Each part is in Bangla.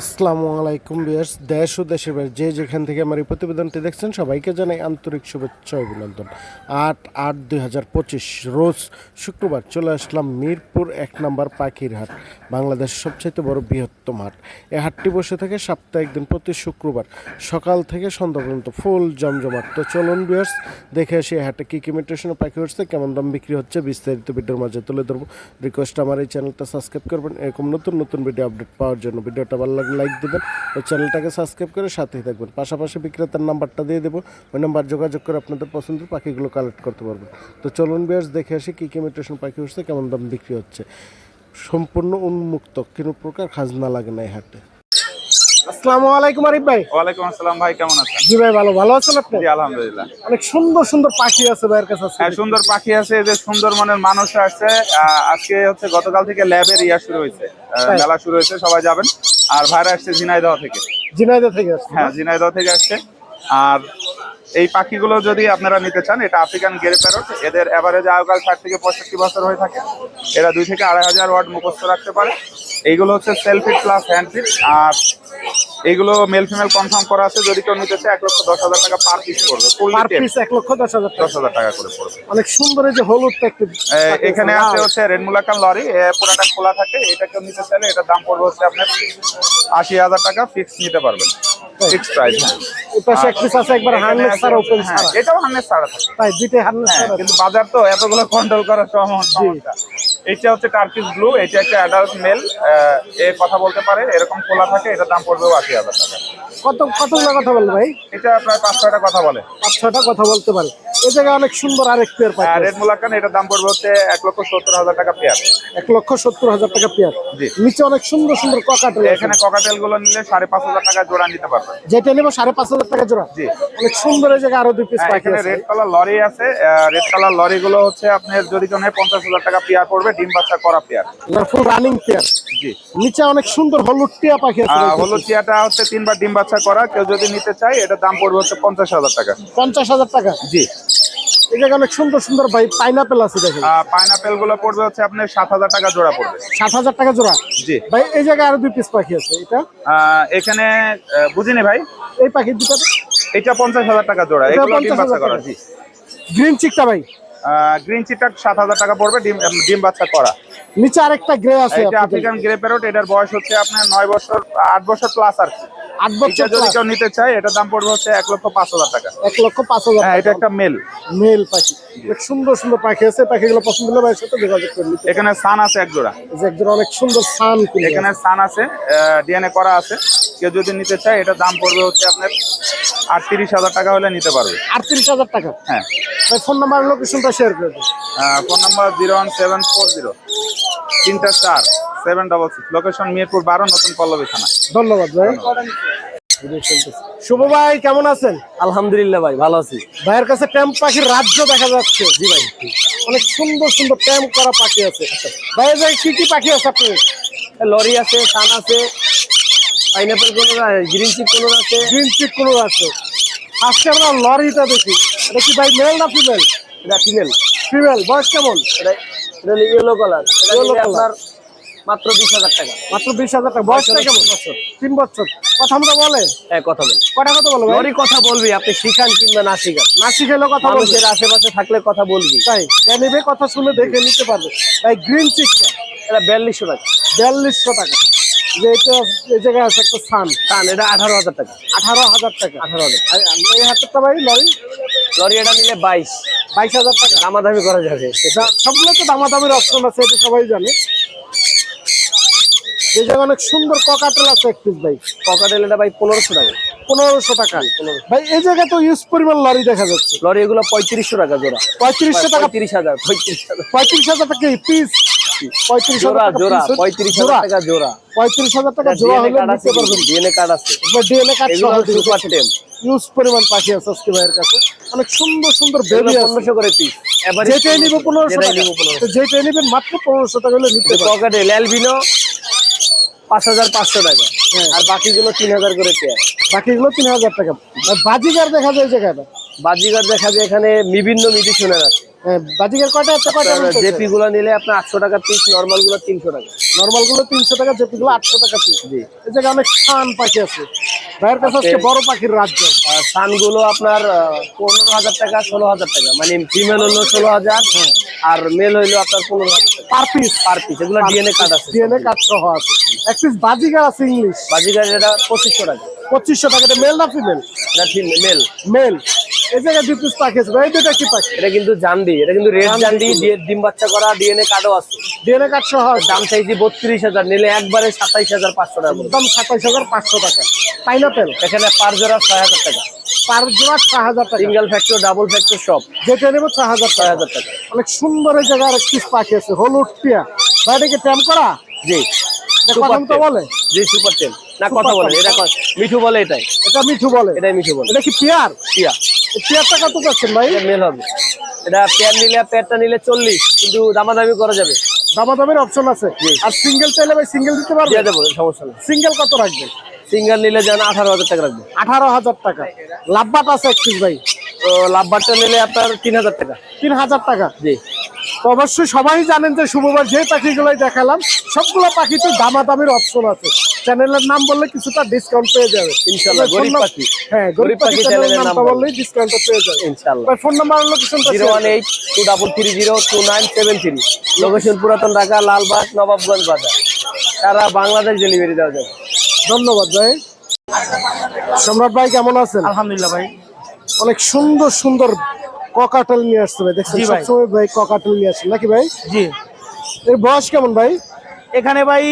আসসালামু আলাইকুম বিয়ার্স দেশ ও দেশের বাইরে যে যেখান থেকে আমার এই প্রতিবেদনটি দেখছেন, সবাইকে জানাই আন্তরিক শুভেচ্ছা অভিনন্দন। আট আট দুই হাজার পঁচিশ, রোজ শুক্রবার চলে আসলাম মিরপুর এক নম্বর পাখির হাট, বাংলাদেশের সবচাইতে বড় বৃহত্তম হাট। এই হাটটি বসে থাকে সপ্তাহে একদিন প্রতি শুক্রবার, সকাল থেকে সন্ধ্যা পর্যন্ত ফুল জমজমাট। তো চলুন বিয়ার্স দেখে আসি হাটে কী কী মিটেশনে পাখি হচ্ছে কেমন দাম বিক্রি হচ্ছে, বিস্তারিত ভিডিওর মাঝে তুলে ধরবো। রিকোয়েস্ট আমার এই চ্যানেলটা সাবস্ক্রাইব করবেন, এরকম নতুন নতুন ভিডিও আপডেট পাওয়ার জন্য। ভিডিওটা ভালো লাগলে লাইক দেবেন ও চ্যানেলটাকে সাবস্ক্রাইব করে সাথেই থাকবেন। পাশাপাশি বিক্রেতার নাম্বারটা দিয়ে দেবো। ওই নাম্বার যোগাযোগ করে আপনাদের পছন্দের পাখিগুলো কালেক্ট করতে পারবেন। তো চলুন বিয়ার্স দেখে আসি কী কী মিটেশন পাখি হচ্ছে কেমন দাম বিক্রি হচ্ছে। সম্পূর্ণ উন্মুক্ত, কোনো প্রকার খাজনা লাগে না এই হাটে। আসসালামু আলাইকুম আরিফ ভাই। ওয়ালাইকুম আসসালাম ভাই কেমন আছেন? জি ভাই ভালো। ভালো আছেন আপনি? জি আলহামদুলিল্লাহ। অনেক সুন্দর সুন্দর পাখি আছে ভাইয়ের কাছে হ্যাঁ সুন্দর পাখি আছে যে সুন্দর মনের মানুষ আহ, আজকে হচ্ছে গতকাল থেকে ল্যাবের ইয়া শুরু হয়েছে। মেলা শুরু হয়েছে সবাই যাবেন। আর ভাইরা আসছে ঝিনাইদহ থেকে। ঝিনাইদহ থেকে আসছে। হ্যাঁ ঝিনাইদহ থেকে আসছে। আর এই পাখিগুলো যদি আপনারা নিতে চান এটা আফ্রিকান গেরে প্যারট। এদের এভারেজ আয়ুকাল ষাট থেকে পঁয়ষট্টি বছর হয়ে থাকে। এরা দুই থেকে আড়াই হাজার ওয়াট মুখস্থ রাখতে পারে। এইগুলো হচ্ছে self feed plus hand feed আর এইগুলো মেল ফিমেল কনফার্ম করা আছে যদি কেউ নিতে চায় এক লক্ষ দশ হাজার টাকা পার পিস পড়বে পার পিস এক লক্ষ দশ হাজার দশ হাজার টাকা করে পড়বে। অনেক সুন্দর এই যে হলুদ একটু এখানে আছে হচ্ছে রেড মুলাকান লরি পুরাটা খোলা থাকে এটা কেউ নিতে চাইলে এটার দাম পড়বে হচ্ছে আপনার আশি হাজার টাকা ফিক্স নিতে পারবেন। ফিক্স প্রাইস হ্যাঁ। পাশে এক পিস আছে একবার ছাড়া ওপেন হ্যাঁ, ছাড়া। এটাও ছাড়া থাকে। তাই দুইটাই হান্ড্রেড হ্যাঁ, ছাড়া কিন্তু বাজার তো এতগুলো কন্ট্রোল করা সম- সমস্যা এটা হচ্ছে টার্কিস ব্লু এটা একটা অ্যাডাল্ট মেল এ কথা বলতে পারে এরকম খোলা থাকে এটার দাম পড়বে আশি টাকা। কত কতগুলো কথা বল ভাই? এটা প্রায় পাঁচ ছয়টা কথা বলে। পাঁচ ছটা কথা বলতে পারে। এই জায়গায় অনেক সুন্দর আরেক পেয়ার পাই রেড মুলাকান এটার দাম পড়বে হচ্ছে এক লক্ষ সত্তর হাজার টাকা পেয়ার এক লক্ষ সত্তর হাজার টাকা পেয়ার জি। নিচে অনেক সুন্দর সুন্দর ককাটেল এখানে ককাটেলগুলো নিলে সাড়ে পাঁচ হাজার টাকা জোড়া নিতে পারবেন যেটা নেব সাড়ে পাঁচ হাজার টাকা জোড়া। জি। অনেক সুন্দর এই জায়গায় আরও দুই পিস হ্যাঁ, পাখি এখানে রেড কালার লরি আছে। রেড কালার লরি গুলো হচ্ছে আপনার যদি কেউ নেয় পঞ্চাশ হাজার টাকা পেয়ার পড়বে ডিম বাচ্চা করা পেয়ার ফুল রানিং পেয়ার জি। নিচে অনেক সুন্দর হলুদ টিয়া পাখি আছে। হলুদ টিয়াটা হচ্ছে তিনবার ডিম বাচ্চা করা কেউ যদি নিতে চায় এটার দাম পড়বে হচ্ছে পঞ্চাশ হাজার টাকা। পঞ্চাশ হাজার টাকা? জি। এই অনেক সুন্দর সুন্দর ভাই পাইনাপেল আছে দেখেন। পাইনাপেলগুলো পড়বে হচ্ছে আপনার সাত হাজার টাকা জোড়া পড়বে। সাত হাজার টাকা জোড়া? জি। ভাই এই জায়গায় আরও দুই পিস পাখি আছে এটা? এখানে বুঝিনি ভাই? এই পাখি দুটো? এটা পঞ্চাশ হাজার টাকা জোড়া এটা এগুলো ডিম 50,000 বাচ্চা করা জি। গ্রিন চিকটা ভাই? গ্রিন চিটা সাত হাজার টাকা পড়বে ডিম ডিম বাচ্চা করা। নিচে আরেকটা গ্রে আছে এটা আফ্রিকান গ্রে প্যারট এটার বয়স হচ্ছে আপনার নয় বছর আট বছর প্লাস আর কি। আট এটা বছর যদি কেউ নিতে চায় এটার দাম পড়বে হচ্ছে এক লক্ষ পাঁচ হাজার টাকা। এক লক্ষ পাঁচ হাজার হ্যাঁ এটা একটা মেল। মেল পাখি। সুন্দর সুন্দর পাখি আছে। পাখিগুলো পছন্দ হলে ভাইয়ের সাথে যোগাযোগ করে নিতে এখানে সান আছে এক জোড়া। যে একজন অনেক সুন্দর সান এখানে সান আছে ডিএনএ করা আছে। কেউ যদি নিতে চায় এটার দাম পড়বে হচ্ছে আপনার আটত্রিশ হাজার টাকা হলে নিতে পারবে। আটত্রিশ হাজার টাকা। হ্যাঁ। ভাই ফোন নাম্বার লোকেশনটা শেয়ার করে দিন। Phone number zero one seven four zero তিনটা চার। Seven double six location Mirpur বারো নতুন পল্লবী থানা। ধন্যবাদ ভাই। শুভ ভাই কেমন আছেন? আলহামদুলিল্লাহ ভাই ভালো আছি। ভাইয়ের কাছে ট্যাম্প পাখির রাজ্য দেখা যাচ্ছে। জি ভাই। অনেক সুন্দর সুন্দর ট্যাম্প করা পাখি আছে। ভাই এই কি কি পাখি আছে আপনার লরি আছে কান আছে পাইনাপেল কোনো গ্রিন চিপ কোনো আছে। গ্রিন চিক কোনো আছে। আজকে আমরা লরিটা দেখি। এটা কি ভাই মেল না ফিমেল এটা ফিমেল ফিমেল বয়স কেমন? এটা এটা ইয়েলো কালার colour। আপনার মাত্র বিশ হাজার টাকা। মাত্র বিশ হাজার টাকা। বয়সটা কেমন? বছর। তিন বছর। কথা মতো বলে? হ্যাঁ কথা বলি। কটা কথা বলো ভাই? কথা বলবি আপনি শিখান কিংবা না শিখান। না শিখেলেও কথা বলবে। আশেপাশে থাকলে কথা বলবি। তাই নেবে কথা শুনে দেখে নিতে পারবে। তাই গ্রিন চিকটা এটা বিয়াল্লিশশো টাকা। বিয়াল্লিশশো টাকা। যে এটা এই জায়গায় আছে একটা সান কান এটা আঠারো হাজার টাকা। আঠারো হাজার টাকা। আঠারো হাজার এই হাতেরটা ভাই লরি? লরি এটা নিলে বাইশ। বাইশ হাজার টাকা। দামাদামি করা যাবে। সবগুলো তো দামাদামির অপশন আছে এটা সবাই জানে। এই জায়গায় অনেক সুন্দর ককাটেল আছে এক পিস ভাই। পকেটেল এটা ভাই পনেরোশো টাকা। পনেরোশো টাকা। ভাই এই জায়গায় তো ইউজ পরিমাণ লরি দেখা যাচ্ছে। লরি এগুলো পঁয়ত্রিশশো টাকা জোড়া। পঁয়ত্রিশশো টাকা পঁয়ত্রিশ হাজার পঁয়ত্রিশ হাজার পঁয়ত্রিশ হাজার টাকা পিস পঁয়ত্রিশ জোড়া হাজার জোড়া পঁয়ত্রিশ হাজার টাকা জোড়া। পঁয়ত্রিশ হাজার টাকা জোড়া হলে নিতে পারবেন। ডিএনএ কার্ড আছে। ডিএনএ কার্ড সুপার টেম ইউজ পরিমাণ পাখি আছে আজকে ভাইয়ের কাছে। অনেক সুন্দর সুন্দর বেবি পনেরোশো করে পিস যেটাই নিব পনেরোশো। টাকা। যেটাই নিবেন মাত্র পনেরোশো টাকা হলে নিতে পকেটে ল্যালবিনো পাঁচ হাজার পাঁচশো টাকা। হ্যাঁ। আর বাকিগুলো তিন হাজার করে পেয়ার বাকিগুলো তিন হাজার টাকা। বাজি বাজিগার দেখা যায় বাজিগার দেখা যায় এখানে বিভিন্ন মিউজিশিয়ানের আছে। হ্যাঁ, কয়টা কয়টা জেপি গুলো নিলে আপনার আটশো টাকা পিস নর্মালগুলো তিনশো টাকা। নর্মালগুলো তিনশো টাকা জেপি গুলো আটশো টাকা পিস এই জায়গায় অনেক ফান পাখি আছে। ভাইয়ের কাছে আজকে বড় পাখির রাজ্য। আর সানগুলো আপনার পনেরো হাজার টাকা ষোলো হাজার টাকা। মানে ফিমেল হলো ষোলো হাজার আর মেল হইল আপনার পনেরো হাজার টাকা। পার পিস পার পিস এগুলো ডিএনএ কার্ড আছে। ডিএনএ কার্ড সহ আছে। এক পিস বাজিকার আছে ইংলিশ বাজিগার এটা পঁচিশশো টাকা। পঁচিশশো টাকা এটা মেল না ফিমেল এটা মেল মেল এই জায়গায় দুই পিস পাখি আছে ভাই এই কি পাখি এটা কিন্তু জান্ডি এটা কিন্তু রেড জান্ডি ডিম বাচ্চা করা ডিএনএ কার্ডও আছে। ডিএনএ কার্ড সহ দাম চাইছি বত্রিশ হাজার নিলে একবারে সাতাইশ হাজার পাঁচশো টাকা পড়বে। দাম সাতাইশ হাজার পাঁচশো টাকা। পাইনাপেল এখানে পার জোড়া ছয় হাজার টাকা। পার জোড়া ছয় হাজার টাকা। সিঙ্গেল ফ্যাক্টর ডাবল ফ্যাক্টর সব যেটা নেব ছয় হাজার ছয় হাজার টাকা। অনেক সুন্দর এই জায়গায় আরেক পিস পাখি আছে হলুদ টিয়া ভাই এটা কি ট্যাম করা? জি। কথা বলে? জি সুপার টেন না কথা বলে এটা মিঠু বলে এটাই। এটা মিঠু বলে? এটাই মিঠু বলে। এটা কি পিয়ার এই পেয়ারটা কত পাচ্ছেন ভাই? মেল হবে। এটা পেয়ার নিলে পেয়ারটা নিলে চল্লিশ কিন্তু দামাদামি করা যাবে। দামাদামের অপশন আছে। আর সিঙ্গেল চাইলে ভাই সিঙ্গেল দিতে পারবে দেবো সমস্যা নেই। সিঙ্গেল কত রাখবেন? সিঙ্গেল নিলে যেন আঠারো হাজার টাকা রাখবে। আঠারো হাজার টাকা। লাভবাট আছে ভাই? তো লাভবারটা নিলে আপনার তিন হাজার টাকা। তিন হাজার টাকা। জি। তো অবশ্যই সবাই জানেন যে শুভবার যে পাখিগুলোই দেখালাম সবগুলো পাখিতে দামাদামির অপশন আছে। চ্যানেলের নাম বললে কিছুটা ডিসকাউন্ট পেয়ে যাবে। ইনশাল্লাহ, গরিব পাখি। হ্যাঁ গরিব পাখি চ্যানেলের নাম ডিসকাউন্টটা পেয়ে যাবে। ফোন নাম্বার আর লোকেশনটা zero one eight two double three zero two nine seven three location পুরাতন ঢাকা লালবাগ নবাবগঞ্জ বাজার। সারা বাংলাদেশ ডেলিভারি দেওয়া যাবে। ধন্যবাদ ভাই। সম্রাট ভাই কেমন আছেন? আলহামদুলিল্লাহ ভাই। অনেক সুন্দর সুন্দর ককাটেল নিয়ে আসছে ভাই। দেখছেন ভাই। সবসময় ভাই ককাটেল নিয়ে আসেন। নাকি ভাই? জি। এর বয়স কেমন ভাই? এখানে ভাই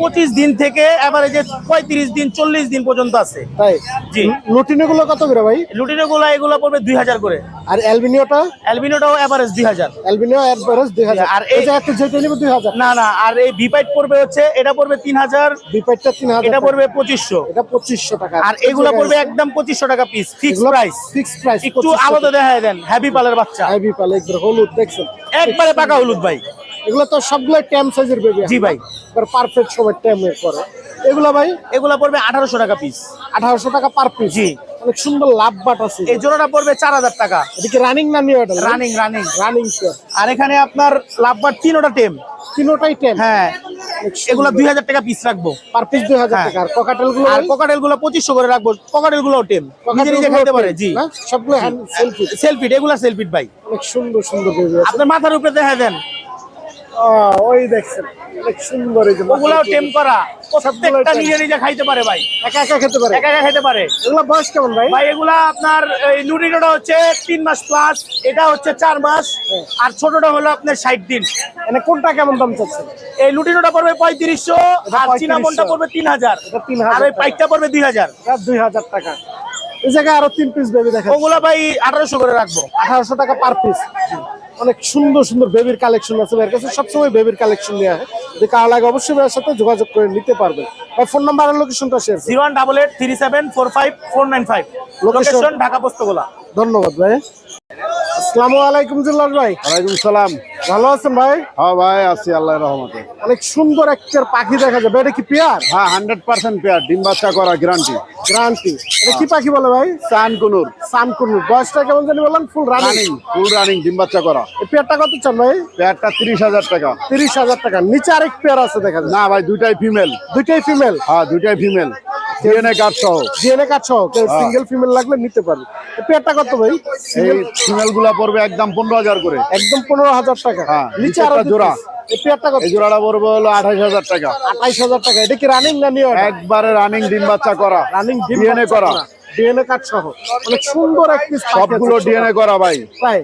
পঁচিশ দিন থেকে এভারেজে পঁয়ত্রিশ দিন চল্লিশ দিন পর্যন্ত আছে। তাই? জি। লুটিনেগুলো কত করে ভাই? লুটিনো গুলা এগুলো পড়বে দুই হাজার করে। আর অ্যালবিনিওটা? অ্যালবিনোটাও এভারেজ দুই হাজার। অ্যালবিনিও এভারেজ দুই হাজার। আর এই জায়গাতে যেটা নিবে দুই হাজার। না না আর এই ভিপাইট পড়বে হচ্ছে এটা পড়বে তিন হাজার বিপাইটটা তিন হাজার এটা পড়বে পঁচিশশো। এটা পঁচিশশো টাকা। আর এগুলো পড়বে একদম পঁচিশশো টাকা piece fix price fix price একটু আলাদা দেখা দেন হ্যাপি পালের বাচ্চা। আইবি পালে একবার হলুদ দেখছেন? একবারে পাকা হলুদ ভাই। এগুলো তো সবগুলো ট্যাম সাইজের বেবি জি ভাই। পারফেক্ট সময় ট্যাম এর পরে। এগুলো ভাই? এগুলো পড়বে আঠারোশো টাকা পিস আঠারোশো টাকা পার পিস জি। অনেক সুন্দর লাভ বাট আছে। এই জোড়াটা পড়বে চার হাজার টাকা। এদিকে রানিং না নিয়ে রানিং রানিং রানিং আর এখানে আপনার লাভবার তিনোটা টেম। তিনোটাই ট্যাম হ্যাঁ। এগুলো দুই হাজার টাকা পিস রাখব। পার পিস দুই হাজার হ্যাঁ। টাকা। আর ককাটেলগুলো আর ককাটেলগুলো পঁচিশশো করে রাখব। ককাটেলগুলো টেম নিজে নিজে খাইতে পারে জি। সবগুলো হ্যান্ড সেলফি সেলফিট এগুলা সেলফিট ভাই। অনেক সুন্দর সুন্দর আপনার মাথার উপরে দেখা দেন। ওই দেখছেন অনেক সুন্দর এই যে ওগুলাও টেম করা। প্রত্যেকটা নিজে নিজে খাইতে পারে ভাই। একা একা খেতে পারে? একা একা খাইতে পারে। এগুলো বয়স কেমন ভাই? ভাই এগুলা আপনার এই লুটিনোটা হচ্ছে তিন মাস প্লাস এটা হচ্ছে চার মাস হ্যাঁ। আর ছোটটা হলো আপনার ষাট দিন। মানে কোনটা কেমন দাম চাচ্ছে এই লুটিনোটা পড়বে পঁয়ত্রিশশো আর চিনামনটা পড়বে তিন হাজার। 3000 আর ওই। পাইকটা পড়বে দুই হাজার। দুই হাজার টাকা। এই জায়গায় আরও তিন পিস বেবি দেখা ওগুলা ভাই আঠারোশো করে রাখব। আঠারোশো টাকা পার পিস অনেক সুন্দর সুন্দর বেবির কালেকশন আছে এর কাছে। সবসময় বেবির কালেকশন নিয়ে আসে। যে কারও লাগে অবশ্যই ভাইয়ের সাথে যোগাযোগ করে নিতে পারবেন ভাই ফোন নাম্বার আর লোকেশনটা share zero one double eight three seven four five four nine five? Location Dhaka Postogola ধন্যবাদ ভাই। আসসালামু আলাইকুম জিল্লাল ভাই। ওয়ালাইকুম সালাম। ভালো আছেন ভাই? হ্যাঁ ভাই আছি আল্লাহর রহমতে। অনেক সুন্দর একটা পাখি দেখা যাবে। এটা কি পেয়ার? হ্যাঁ হান্ড্রেড পার্সেন্ট পেয়ার ডিম বাচ্চা করা গ্যারান্টি গ্রান্টি এটা কি পাখি বলে ভাই? চান কুনুর সানকুনুর। বয়সটা কেমন জানি বললাম? ফুল রানিং ফুল রানিং ডিম বাচ্চা করা। এই পেয়ারটা কত চান ভাই? পেয়ারটা তিরিশ হাজার টাকা। তিরিশ হাজার টাকা। নিচে আরেক পেয়ার আছে দেখা যায় না ভাই দুইটাই ফিমেল দুইটাই ফিমেল হ্যাঁ দুইটাই ফিমেল ডিএনএ কার্ড সহ। ডিএনএ কার্ড সহ। সিঙ্গেল ফিমেল লাগলে নিতে পারবে। পেয়ারটা কত ভাই? এই ফিমেলগুলা পড়বে একদম পনেরো হাজার করে। একদম পনেরো হাজার টাকা। হ্যাঁ, নিচে জোড়া। এই পেয়ারটা কত? এই জোড়াটা পড়বে হলো আঠাইশ হাজার টাকা। আঠাইশ হাজার টাকা। এটা কি রানিং না নিয়ে একবারে রানিং ডিম বাচ্চা করা। রানিং ডিএনএ করা। ডিএনএ কার্ড সহ। অনেক সুন্দর এক পিস সবগুলো ডিএনএ করা ভাই। প্রায়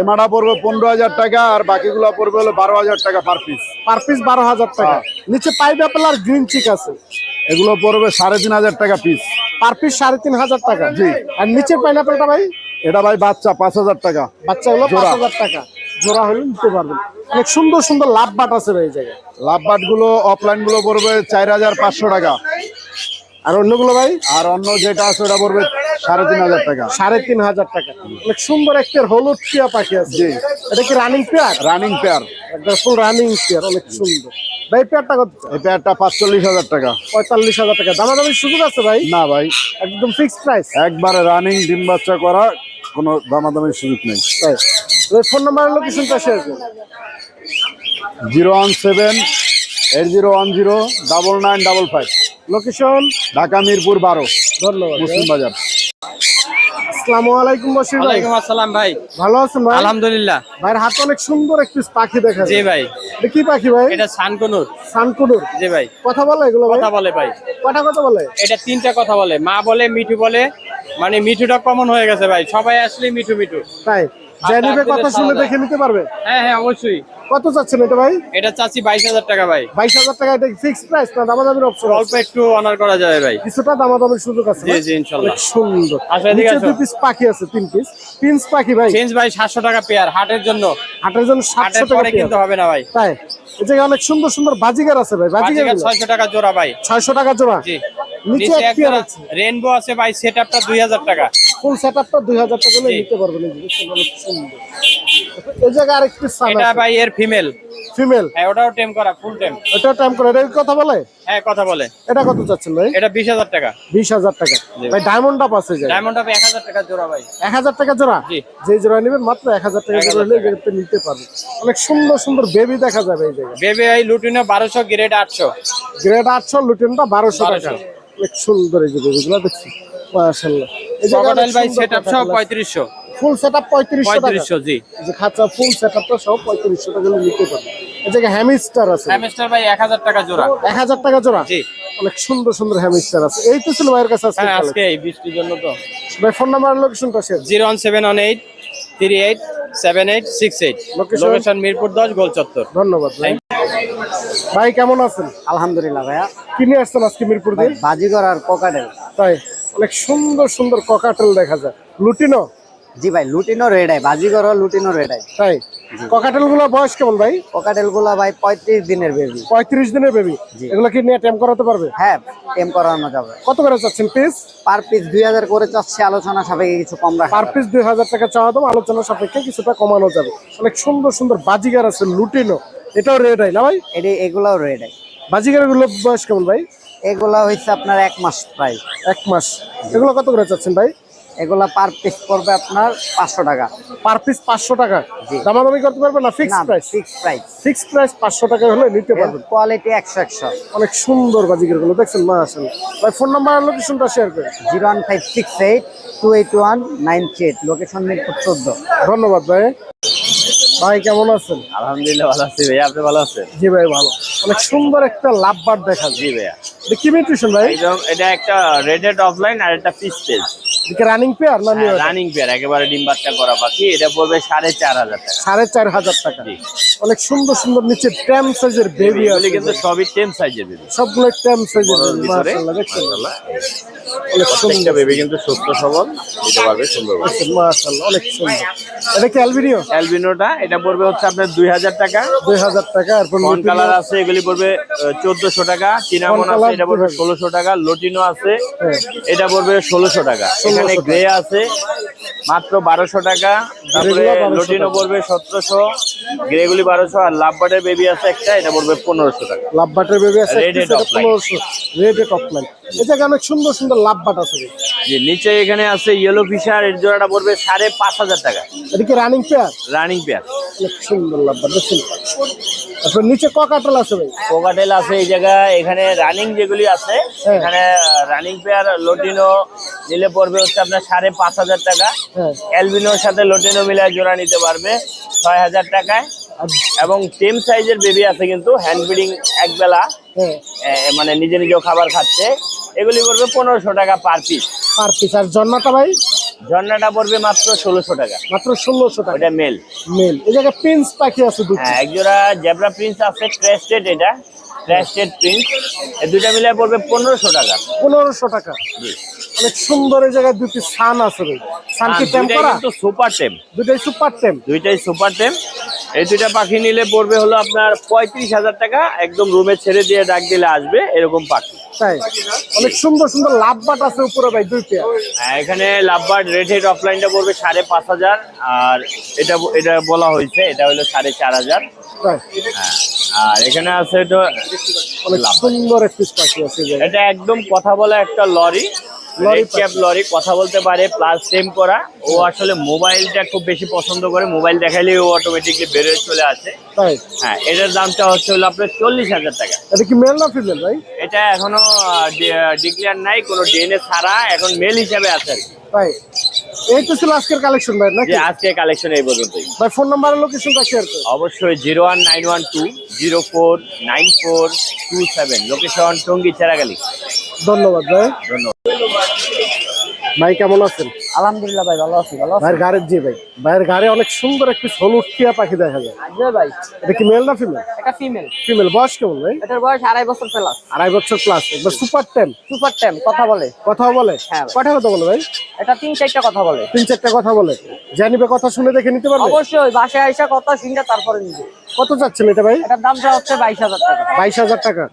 এমাটা পড়বে পনেরো হাজার টাকা আর বাকিগুলো পড়বে হলো বারো হাজার টাকা পার পিস পার পিস বারো হাজার টাকা। হ্যাঁ। নিচে পাইপ আর গ্রিন চিক আছে। এগুলো পড়বে সাড়ে তিন হাজার টাকা পিস পার পিস সাড়ে তিন হাজার টাকা। জি। আর নিচের পাইনাপেলটা ভাই? এটা ভাই বাচ্চা পাঁচ হাজার টাকা। বাচ্চাগুলো পাঁচ। হাজার টাকা। জোড়া হলে নিতে পারবেন। অনেক সুন্দর সুন্দর লাভ বাট আছে ভাই এই জায়গায়। লাভবাটগুলো অফলাইনগুলো পড়বে চার হাজার পাঁচশো টাকা। আর অন্যগুলো ভাই? আর অন্য যেটা আছে ওটা পড়বে সাড়ে তিন হাজার টাকা। সাড়ে তিন হাজার টাকা। অনেক সুন্দর একটা হলুদ টিয়া পাখি আছে। জি। এটা কি রানিং পেয়ার? Running pair. একদম ফুল রানিং পেয়ার অনেক সুন্দর। ভাই পেয়ারটা কত? এই পেয়ারটা পাঁচচল্লিশ হাজার টাকা। পঁয়তাল্লিশ হাজার টাকা। দামাদামির সুযোগ আছে ভাই? না ভাই। একদম ফিক্সড প্রাইস একবারে রানিং ডিম বাচ্চা করা কোনো দামাদামির সুযোগ নেই। তাই। ফোন নাম্বার লোকেশনটা শেয়ার করুন zero one seven eight zero one zero double nine double five. Location? Dhaka Mirpur বারো। ধন্যবাদ। মুসলিম বাজার। আসসালামু আলাইকুম বশির ভাই। ওয়ালাইকুম আসসালাম ভাই। ভালো আছেন ভাই? আলহামদুলিল্লাহ। ভাইয়ের হাতে অনেক সুন্দর একটি পাখি দেখা জি ভাই। এটা কি পাখি ভাই? এটা সানকুনুর। সানকুনুর। জি ভাই। কথা বলে এগুলো ভাই? কথা বলে ভাই। কটা কথা বলে? এটা তিনটা কথা বলে। মা বলে মিঠু বলে। মানে মিঠুটা কমন হয়ে গেছে ভাই। সবাই আসলে মিঠু মিঠু। তাই? জানিবে কথা শুনে দেখে নিতে পারবে? হ্যাঁ হ্যাঁ অবশ্যই। কত চাচ্ছেন এটা ভাই? এটা চাচ্ছি বাইশ হাজার টাকা ভাই। বাইশ হাজার টাকা এটা ফিক্সড প্রাইস না দামাদামির অপশন অল্প একটু অনার করা যাবে ভাই। কিছুটা দামাদামির সুযোগ আছে জি জি ইনশাল্লাহ। অনেক সুন্দর। আচ্ছা, এদিকে আসো। দুই পিস পাখি আছে তিন পিস পিন্স পাখি ভাই? চেঞ্জ ভাই সাতশো টাকা পেয়ার হাটের জন্য। হাটের জন্য সাতশো হাটের টাকা পরে কিন্তু। হবে না ভাই। তাই? এই জায়গায় অনেক সুন্দর সুন্দর বাজিগার আছে ভাই বাজিকার ছয়শো টাকা জোড়া ভাই। ছয়শো টাকা জোড়া? জি। নিচে এক পেয়ার আছে। রেনবো আছে ভাই সেট আপটা দুই হাজার টাকা। ফুল সেট আপটা দুই হাজার টাকা জি। নিতে পারবেন এই সুন্দর জায়গায় আরেকটি এটা ভাই এর ফিমেল ফিমেল হ্যাঁ ওটাও টেম করা ফুল টেম এটা টাইম করে এটা কথা বলে? হ্যাঁ কথা বলে। এটা কত চাচ্ছেন ভাই? এটা বিশ হাজার টাকা। বিশ হাজার টাকা। ভাই ডায়মন্ড আপ আছে যায় ডায়মন্ড এক হাজার টাকা জোড়া ভাই। এক হাজার টাকা জোড়া? জি। যে জোড়া নেবেন মাত্র এক হাজার টাকা জোড়া হলে এটাতে নিতে পারবেন। অনেক সুন্দর সুন্দর বেবি দেখা যাবে এই জায়গায়। বেবি আই লুটিনো বারোশো গ্রেড আটশো। গ্রেড আটশো লুটেনটা বারোশো টাকা। 1200 অনেক সুন্দর এই যে বেবিগুলো দেখছি মাশাল্লাহ এই ক্রোকোডাইল ভাই সেট সহ পঁয়ত্রিশশো। ফুল জি। যে খাঁচা ফুল সেট আপটা সহ পঁয়ত্রিশশো টাকা হলে নিতে পারবেন এই জায়গায় হ্যামিস্টার আছে। হ্যামস্টার ভাই টাকা জোড়া। এক হাজার টাকা জোড়া? জি। অনেক সুন্দর সুন্দর হ্যামিস্টার আছে। এই তো ছিল ভাইয়ের কাছে আজকে হ্যাঁ আজকে এই বৃষ্টির জন্য তো। ভাই ফোন নাম্বার লোকেশনটা share zero one seven one eight three eight seven eight six eight. Location? Location Mirpur দশ গোল চত্বর। ধন্যবাদ ভাই। ভাই কেমন আছেন? আলহামদুলিল্লাহ ভাইয়া। কিনে আসছেন আজকে মিরপুর দিয়ে? বাজিগর আর কোকাডেল। তাই? অনেক সুন্দর সুন্দর ককাটেল দেখা যায়। লুটিনো? জি ভাই লুটিনো রেড আই বাজিগর লুটিনো রেড আই তাই? ককাটেলগুলো বয়স কেমন ভাই? কোকাডেলগুলা ভাই পঁয়ত্রিশ দিনের বেবি পঁয়ত্রিশ দিনের বেবি এগুলো কি নিয়ে টেম করাতে পারবে? হ্যাঁ টেম করানো যাবে। কত করে চাচ্ছেন পিস পার পিস দুই হাজার করে চাচ্ছে আলোচনা সাপেক্ষে কিছু কম রাখা পার পিস দুই হাজার টাকা চাওয়া দাম আলোচনা সাপেক্ষে কিছুটা কমানো যাবে। অনেক সুন্দর সুন্দর বাজিগার আছে লুটিনো। এটাও রেড আই না ভাই? এটি এগুলাও রেড আই বাজিগারগুলো বয়স কেমন ভাই? এগুলা হচ্ছে আপনার এক মাস প্রায়। এক মাস। এগুলো কত করে চাচ্ছেন ভাই? এগুলা পার পিস পড়বে আপনার পাঁচশো টাকা। পার পিস পাঁচশো টাকা? জি। দামাদামি করতে পারবেন না? Fix price fix price fix price পাঁচশো টাকা হলে নিতে পারবেন। কোয়ালিটি একশো একশো। অনেক সুন্দর বাজিগারগুলো দেখছেন মা আসলে ভাই ফোন নাম্বার আর লোকেশনটা শেয়ার করে zero one five six eight two eight one nine three eight. Location Mirpur চোদ্দ। ধন্যবাদ ভাই। ভাই কেমন আছেন? আলহামদুলিল্লাহ ভালো আছি ভাইয়া। আপনি ভালো আছেন? জি ভাই ভালো। অনেক সুন্দর একটা লাভবার দেখা জি ভাইয়া। কি মিউটেশন ভাই এটা একটা রেডেড অফলাইন আর একটা পিস পেজ এটা রানিং পেয়ার না রানিং পেয়ার একেবারে ডিম বাচ্চা করা পাখি এটা পড়বে সাড়ে চার হাজার টাকা। সাড়ে চার হাজার টাকা। অনেক সুন্দর সুন্দর নিচে ট্যাম সাইজের বেবি আছে। কিন্তু সবই টেম সাইজের বেবি সবগুলো ট্যাম সাইজের মাশাআল্লাহ দেখছেন। অনেক সুন্দর। বেবি কিন্তু সুস্থ সবল পারবে সুন্দর মাশাআল্লাহ অনেক সুন্দর। এটা কি অ্যালবিনিও অ্যালবিনোটা এটা পড়বে হচ্ছে আপনার দুই হাজার টাকা। দুই হাজার টাকা আর কন কালার আছে এগুলি পড়বে চোদ্দশো টাকা। চিনামন আছে এটা পড়বে 2000 ষোলোশো টাকা। লটিনো আছে হ্যাঁ। এটা পড়বে ষোলোশো টাকা। এখানে 1600 গ্রে আছে মাত্র বারোশো টাকা। তারপরে Grey গুলো 1200 লটিনো পড়বে সতেরোশো। গ্রে গুলি বারোশো আর লাভবাটের বেবি আছে একটা এটা পড়বে পনেরোশো টাকা। লাভ বাটের বেবি আছে পনেরোশো। রেড এ টপ লাইন জায়গায় অনেক সুন্দর সুন্দর লাভ বাট আছে। যে নিচে এখানে আছে ইয়েলো ফিশার এর জোড়াটা পড়বে সাড়ে পাঁচ হাজার টাকা। এটা কি রানিং পেয়ার রানিং পেয়ার সুন্দর লাভ বাট দেখছেন তারপর নিচে ককাটেল আছে ভাই? কোকাটেল আছে এই জায়গায় এখানে রানিং যেগুলি আছে হ্যাঁ। এখানে রানিং পেয়ার লটিনো নিলে পড়বে হচ্ছে আপনার সাড়ে পাঁচ হাজার টাকা। হ্যাঁ। অ্যালবিনোর সাথে লটিনো মিলায় জোড়া নিতে পারবে ছয় হাজার টাকায়। এবং টেম সাইজের বেবি আছে কিন্তু হ্যান্ড ফিডিং এক বেলা হ্যাঁ। মানে নিজে নিজেও খাবার খাচ্ছে। এগুলি পড়বে পনেরোশো টাকা পার পিস পার পিস আর জন্নাটা ভাই? ঝর্ণাটা পড়বে মাত্র ষোলোশো টাকা। মাত্র ষোলোশো টাকা। ওটা মেল মেল এই জায়গায় প্রিন্স পাখি আছে হ্যাঁ একজোড়া জেব্রা প্রিন্স আছে ক্রেস্টেড এটা। ক্রেস্টেড প্রিন্স এই দুইটা মিলে পড়বে পনেরোশো টাকা। পনেরোশো টাকা। অনেক সুন্দর এই জায়গায় দুটি সান আছে ভাই। সান কি টেম করা সুপার টেম দুটাই সুপার টেম দুইটাই সুপার টেম এই দুইটা পাখি নিলে পড়বে হলো আপনার পঁয়ত্রিশ হাজার টাকা। একদম রুমে ছেড়ে দিয়ে ডাক দিলে আসবে এরকম পাখি। তাই? অনেক সুন্দর সুন্দর লাভ বাট আছে উপরে ভাই দুই হ্যাঁ, এখানে লাভবার্ড রেড হেড অফলাইনটা পড়বে সাড়ে পাঁচ হাজার। আর এটা এটা বলা হয়েছে এটা হলো সাড়ে চার হাজার। হ্যাঁ আর এখানে আছে এটা সুন্দর একটি পাখি আছে এটা একদম কথা বলা একটা লরি। লরি ক্যাপ লরি কথা বলতে পারে প্লাস সেম করা। ও আসলে মোবাইলটা খুব বেশি পছন্দ করে মোবাইল দেখালে ও অটোমেটিকলি বেরোয় চলে আসে। হ্যাঁ এটার দামটা হচ্ছে হলো আপনার চল্লিশ হাজার টাকা। এটা কি মেল না ফিমেল ভাই? এটা এখনও ডিক্লেয়ার নাই কোনো ডিএনএ ছাড়া এখন মেল হিসাবে আছে আর কি। এই তো ছিল আজকের কালেকশন ভাই নাকি? যে আজকে কালেকশন এই পর্যন্তই। ভাই ফোন নাম্বার আর লোকেশনটা শেয়ার করুন অবশ্যই zero one nine one two zero four nine four two seven. Location Tongi Cheragali. ধন্যবাদ ভাই। ধন্যবাদ। ভাই কেমন আছেন? আলহামদুলিল্লাহ ভাই ভালো আছি ভালো ভাইয়ের গাড়ির জি ভাই ভাইয়ের গাড়ি অনেক সুন্দর একটি হলুদ টিয়া পাখি দেখা যায়। আছি ভাই এটা কি মেল না ফিমেল এটা ফিমেল ফিমেল বয়স কেমন ভাই? এটার বয়স আড়াই বছর প্লাস আড়াই বছর প্লাস একবার সুপার টেন সুপার টাইম কথা বলে। কথা বলে? হ্যাঁ। কয়টা কথা বলে ভাই? এটা তিন চারটা কথা বলে। তিন চারটা কথা বলে। জানিবে কথা শুনে দেখে নিতে পারবে? অবশ্যই বাসায় আইসা কথা শুনতে তারপরে নিবে। কত চাচ্ছেন এটা ভাই? এটার দামটা হচ্ছে বাইশ হাজার টাকা। বাইশ হাজার টাকা।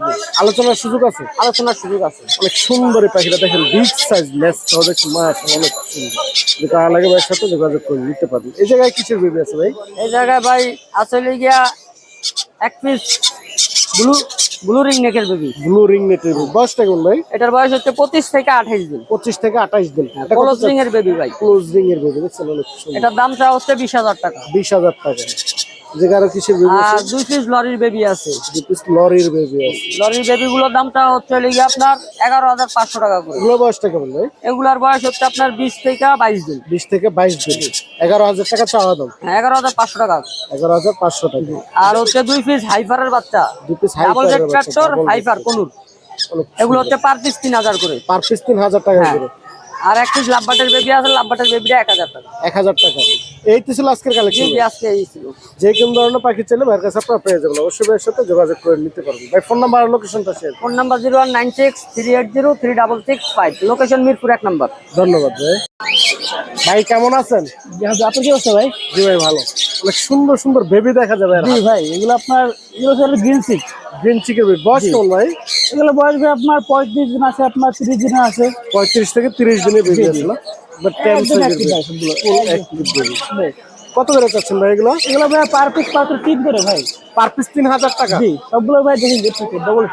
আলোচনার সুযোগ আছে? আলোচনার সুযোগ আছে। অনেক সুন্দর পাখিটা দেখেন বিগ সাইজ লেস দেখুন মাছ অনেক সুন্দর। যেটা লাগে ভাইয়ের সাথে যোগাযোগ করে নিতে পারবেন। এই জায়গায় কিসের বেবি আছে ভাই? এই জায়গায় ভাই আসলে গিয়া এক পিস ব্লু ব্লু রিং নেকের বেবি ব্লু রিং নেটের বয়সটা কেমন ভাই? এটার বয়স হচ্ছে পঁচিশ থেকে আঠাশ দিন। পঁচিশ থেকে আঠাশ দিন। ক্লোজ রিং এর বেবি ভাই। ক্লোজ রিং এর বেবি এটার দামটা হচ্ছে বিশ হাজার টাকা। বিশ হাজার টাকা। যে কারও কিসের বেবি আছে? দুই পিস লরির বেবি আছে। দু পিস লরির বেবি আছে। লরির বেবি গুলোর দামটা হচ্ছে লিগে আপনার এগারো হাজার পাঁচশো টাকা করে। এগুলো বয়সটা কেমন ভাই? এগুলার বয়স হচ্ছে আপনার বিশ থেকে বাইশ দিন। বিশ থেকে বাইশ দিন। এগারো হাজার টাকা চাওয়া দাম। হ্যাঁ এগারো হাজার পাঁচশো টাকা। এগারো হাজার পাঁচশো টাকা। আর হচ্ছে দুই পিস হাইফারের বাচ্চা। দু পিস ডাবল জেড হাইফার কোনুর। এগুলো হচ্ছে পার পিস তিন হাজার করে। পার পিস তিন হাজার টাকা হ্যাঁ। করে। আর এক পিস লাভবাটের বেবি আছে লাভবাটের বেবিটা এক হাজার টাকা। এক হাজার টাকা। এই তো ছিল আজকের কালেকশন আজকে এই ছিল। যে কোন ধরনের পাখি চাইলে ভাইয়ের কাছে আপনারা পেয়ে যাবেন। অবশ্যই ভাইয়ের সাথে যোগাযোগ করে নিতে পারবেন। ভাই ফোন নাম্বার আর লোকেশনটা share phone number zero one nine six three eight zero three double six five location Mirpur এক নাম্বার ধন্যবাদ ভাই। ভাই কেমন আছেন? আপনার কি অবস্থা ভাই? জি ভাই ভালো। অনেক সুন্দর সুন্দর বেবি দেখা যাবে ভাই এগুলো আপনার এগুলো হচ্ছে green cheek green chicken baby বয়স কেমন ভাই। এগুলো বয়স ভাই আপনার পঁয়ত্রিশ দিন আছে আপনার তিরিশ দিন আছে। পঁয়ত্রিশ থেকে তিরিশ দিনের baby but ten active baby কত করে চাচ্ছেন ভাই এগুলো? এগুলো ভাই পার পিস মাত্র তিন করে ভাই। পার পিস তিন হাজার টাকা? জি সবগুলো ভাই দেখুন double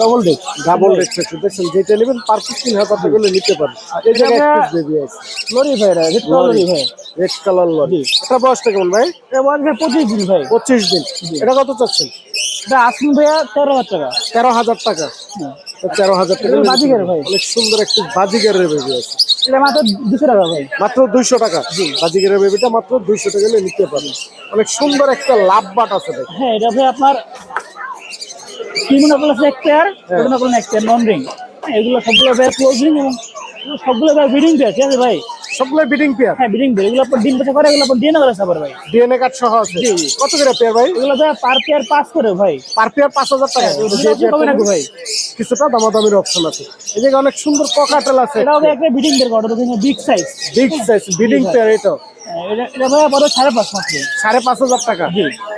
double deck double rate section দেখছেন যেটা নেবেন পার পিস তিন হাজার টাকা নিতে পারেন। এই জায়গায় বেবি আছে। লরি ভাই রেড লরি ভাই। Red colour lory. এটা বয়সটা কেমন ভাই? এটা বয়স ভাই পঁচিশ দিন ভাই। পঁচিশ দিন। এটা কত চাচ্ছেন? আসুন ভাইয়া তেরো হাজার টাকা। তেরো হাজার টাকা। তো তেরো হাজার টাকা বাজিগার ভাই। অনেক সুন্দর একটি বাজিগারের বেবি আছে। এটা মাত্র দুশো টাকা ভাই। মাত্র দুইশো টাকা। বাজিগারের বেবিটা মাত্র দুইশো টাকা নিতে পারেন অনেক সুন্দর একটা লাভ বাট আছে ভাই হ্যাঁ এটা ভাই আপনার কিমোনো প্লাস এক পেয়ার কিমোনো এক পেয়ার নন রিং এগুলো সবগুলো ভাই ক্লোজিং এবং এগুলো সবগুলো ভাই বিডিং পেয়ার ঠিক আছে ভাই? সবগুলো বিডিং পেয়ার হ্যাঁ বিডিং পেয়ার এগুলো আপনার ডিম পেশা করে এগুলো আপনার ডিএনএ করে সাবার ভাই। ডিএনএ কার্ড সহ আছে। কত করে পেয়ার ভাই? এগুলো ভাই পার পেয়ার পাস করে ভাই। পার পেয়ার পাঁচ হাজার টাকা। এগুলো যে কমে রাখব ভাই? কিছুটা দামাদামির অপশন আছে। এই জায়গায় অনেক সুন্দর ককাটেল আছে। এটাও ভাই একটা বিডিং পেয়ার করে দেখুন big size big size breeding pair এটা এটা এটা ভাই পরে সাড়ে পাঁচ মাত্র। সাড়ে পাঁচ হাজার টাকা।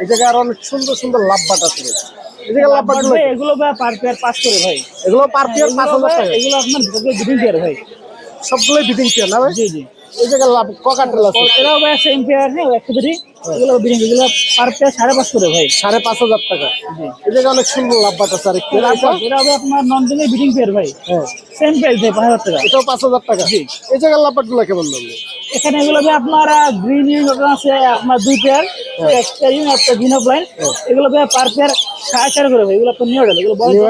এই জায়গায় আর অনেক সুন্দর সুন্দর লাভ বাট আছে। এগুলো পার পেয়ার পাস করে ভাই। এগুলো পার পেয়ার পাঁচ হাজার টাকা। এগুলো আপনার বিডিং পেয়ার ভাই। সবগুলোই বিডিং পেয়ার না ভাই? জি জি। এই জায়গায় লাভ ককাটেল আছে এরাও ভাই সেম পেয়ার হ্যাঁ একটু এগুলো বিডিং এগুলো পার পেয়ার সাড়ে পাঁচ করে ভাই। সাড়ে পাঁচ হাজার টাকা। এই জায়গায় অনেক সুন্দর লাভ আছে আর একটু এটা হবে আপনার নন দিলে বিডিং পেয়ার ভাই। হ্যাঁ। সেম প্রাইস ভাই পাঁচ হাজার টাকা। এটাও পাঁচ হাজার টাকা। এই জায়গায় লাভ বাটগুলো কেমন দাম? এখানে এগুলো ভাই আপনার গ্রিন ইউজ আছে আপনার দুই পেয়ার একটা ইউন একটা গ্রিন অফ লাইন এগুলো ভাই পার পেয়ার সাড়ে চার করে ভাই এগুলো আপনার নিয়ে ওঠেন এগুলো বয়স নিউ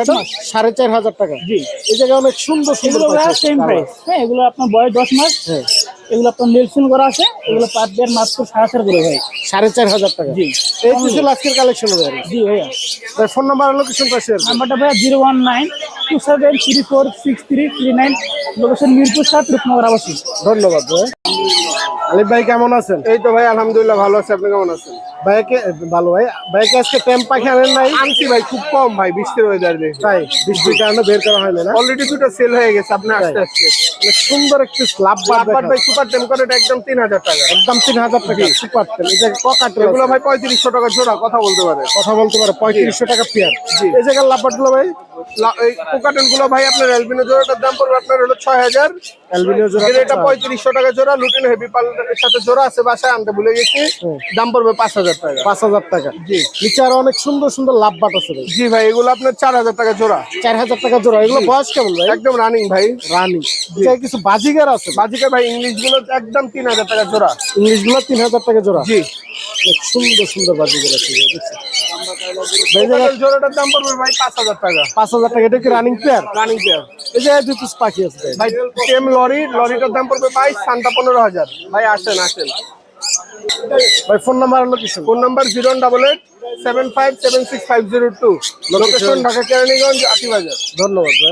সাড়ে চার হাজার টাকা। জি। এই জায়গায় অনেক সুন্দর সুন্দর সেম প্রাইস হ্যাঁ এগুলো আপনার বয়স দশ মাস। হ্যাঁ। এগুলো আপনার নেলসিন করা আছে এগুলো পার পেয়ার মাত্র সাড়ে চার করে ভাই। সাড়ে চার হাজার টাকা। জি। এই কিছু আজকের কালেকশন হবে জি ভাইয়া। ভাই ফোন নাম্বার লোকেশন লোকেশনটা শেয়ার নাম্বারটা ভাইয়া zero one nine two seven three four six three three nine location Mirpur সাত রূপনগর আবাসী ধন্যবাদ ভাই। আলিফ ভাই কেমন আছেন? এই তো ভাই আলহামদুলিল্লাহ ভালো আছে। আপনি কেমন আছেন? ভাইকে ভালো ভাই। ভাইকে আজকে টেম্প পাখি আনেন নাই? আনছি ভাই খুব কম ভাই বৃষ্টির ওয়েদার দেখে। তাই? বৃষ্টির কারণে বের করা হয় না অলরেডি দুটো সেল হয়ে গেছে আপনি আসতে আসতে। সুন্দর একটি স্ল্যাব লাভবার ভাই সুপার করে এটা একদম তিন হাজার টাকা। একদম তিন হাজার টাকা সুপার এই এগুলো ভাই পঁয়ত্রিশশো টাকা জোড়া কথা বলতে পারে। কথা বলতে পারে পঁয়ত্রিশশো টাকা পেয়ার এই জায়গার লাভবাটগুলো ভাই? এই গুলো ভাই আপনার অ্যালবিনো জোড়াটার দাম পড়বে আপনার হলো ছয় হাজার। জোড়া এটা পঁয়ত্রিশশো টাকা জোড়া লুটিন হেভি পালের সাথে জোড়া আছে বাসায় আনতে ভুলে গেছি। দাম পড়বে পাঁচ হাজার। হাজার টাকা। পাঁচ হাজার টাকা। জি। নিচে আরও অনেক সুন্দর সুন্দর লাভ বাট আছে ভাই। জি ভাই এগুলো আপনার চার হাজার টাকা জোড়া। চার হাজার টাকা জোড়া। এগুলো বয়স কেমন ভাই? একদম রানিং ভাই। রানি কিছু বাজিগার আছে? বাজিকার ভাই ইংলিশগুলো একদম তিন হাজার টাকা জোড়া। ইংলিশগুলো তিন হাজার টাকা জোড়া। জি। সুন্দর সুন্দর বাজিগার আছে জোড়াটার দাম পড়বে ভাই পাঁচ হাজার টাকা। পাঁচ হাজার টাকা এটা কি রানিং পেয়ার রানিং পেয়ার এই যে দুই পিস পাখি আছে ভাই। লরি লরিটার দাম পড়বে ভাই সানটা পনেরো হাজার। ভাই আসেন আসেন। ভাই ফোন নাম্বার হলো কিছু phone number zero double eight seven five seven six five zero two location Dhaka Keraniganj Ati Bazar. ধন্যবাদ ভাই।